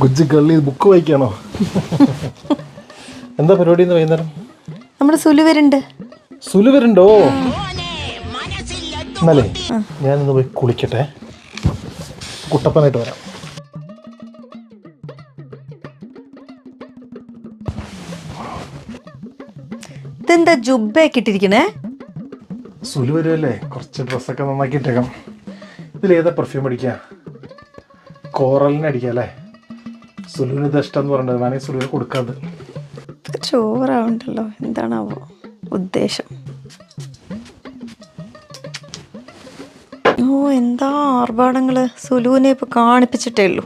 കൊച്ചു കള്ളി ബുക്ക് വായിക്കാണോ? എന്താ പരിപാടി ഇന്ന് വൈകുന്നേരം? നമ്മുടെ സുലു വരുന്നുണ്ട് സുലു വരുന്നുണ്ടോ? എന്നാലേ ഞാനിന്ന് പോയി കുളിക്കട്ടെ. കുട്ടപ്പനായിട്ട് വരാം. ഇതെന്താ ജുബയൊക്കെ ഇട്ടിരിക്കണേ? സുലു വരുമല്ലേ കുറച്ച് ഡ്രസ്സൊക്കെ നന്നാക്കിയിട്ടേക്കാം. ഇതിലേതാ പെർഫ്യൂം അടിക്കുക കോറലിന് അടിക്കാം അല്ലേ? സുലുവിന് ദഷ്ടം എന്ന് പറഞ്ഞത്. വേണമെങ്കിൽ സുലുവിന് കൊടുക്കാതെ ചോറാവുണ്ടല്ലോ. എന്താണാവോ ഉദ്ദേശം? ഓ എന്താ ആർഭാടങ്ങൾ? സുലുവിനെ ഇപ്പൊ കാണിപ്പിച്ചിട്ടേ ഉള്ളൂ.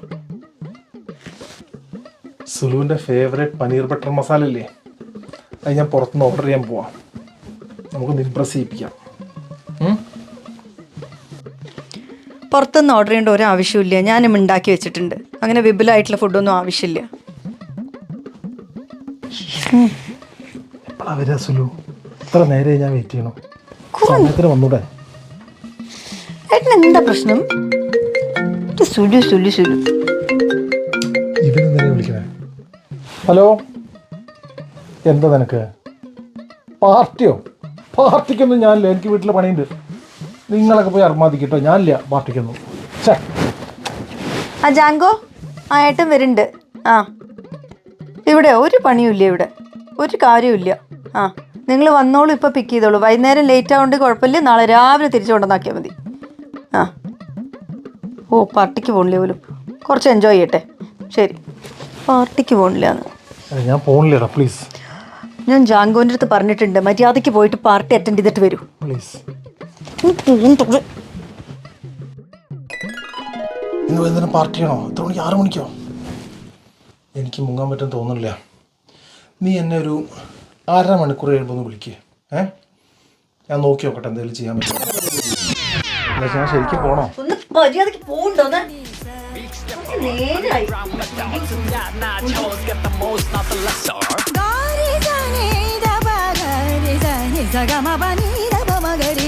സുലുവിന്റെ ഫേവറേറ്റ് പനീർ ബട്ടർ മസാല ഇല്ലേ അത് ഞാൻ പുറത്തുനിന്ന് ഓർഡർ ചെയ്യാൻ പോവാം. നമുക്ക് ഇമ്പ്രസ് ചെയ്യിപ്പിക്കാം പുറത്തുനിന്ന് ഓർഡർ ചെയ്യേണ്ട ഒരു ആവശ്യമില്ല ഞാനും ഉണ്ടാക്കി വെച്ചിട്ടുണ്ട്. അങ്ങനെ വിപുലമായിട്ടുള്ള ഫുഡൊന്നും ആവശ്യമില്ല. എപ്പോഴാ വരിക സുലു? ഇത്ര നേരെ ഞാൻ വെയിറ്റ് ചെയ്യണം. സമയത്തിന് വന്നൂടെ? ഏട്ടന് എന്താ പ്രശ്നം? സുലു സുലു സുലു. ഇവനെന്തിനാ വിളിക്കണേ? ഹലോ? എന്താ നിനക്ക്? പാർട്ടിയോ? പാർട്ടിക്കൊന്നും ഞാനില്ല എനിക്ക് വീട്ടിൽ പണിയുണ്ട്. നിങ്ങളൊക്കെ പോയി അർമാദിക്കട്ടോ. ഞാനില്ല പാർട്ടിക്കൊന്നും. ഛേ. ആ ജാങ്കോ ആ ഏട്ടൻ വരുന്നുണ്ട്. ആ. ഇവിടെ ഒരു പണിയുമില്ല ഇവിടെ. ഒരു കാര്യമില്ല ആ നിങ്ങൾ വന്നോളൂ ഇപ്പോൾ പിക്ക് ചെയ്തോളൂ. വൈകുന്നേരം ലേറ്റ് ആവുകൊണ്ട് കുഴപ്പമില്ല. നാളെ രാവിലെ തിരിച്ചു കൊണ്ടുവന്നാക്കിയാൽ മതി. ആ. ഓ പാർട്ടിക്ക് പോണില്ലേ പോലും? കുറച്ച് എൻജോയ് ചെയ്യട്ടെ. ശരി. പാർട്ടിക്ക് പോണില്ല ഞാൻ പോണില്ലടാ പ്ലീസ് ഞാൻ ജാങ്കോന്റെ അടുത്ത് പറഞ്ഞിട്ടുണ്ട്. മര്യാദയ്ക്ക് പോയിട്ട് പാർട്ടി അറ്റൻഡ് ചെയ്തിട്ട് വരൂ. പ്ലീസ് ഇന്ന് വൈകുന്നേരം പാർട്ടിയാണോ എത്ര മണിക്ക്? ആറ് മണിക്കോ? എനിക്ക് മുങ്ങാൻ പറ്റാൻ തോന്നുന്നില്ല. നീ എന്നെ ഒരു അര മണിക്കൂർ കഴിയുമ്പോൾ ഒന്ന് വിളിക്കേ. ഏ? ഞാൻ നോക്കി നോക്കട്ടെ എന്തെങ്കിലും ചെയ്യാൻ പറ്റുമോ? അല്ല ഞാൻ ശരിക്കും പോണോ? ഒന്ന് നേരായി.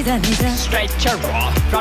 Straight your off.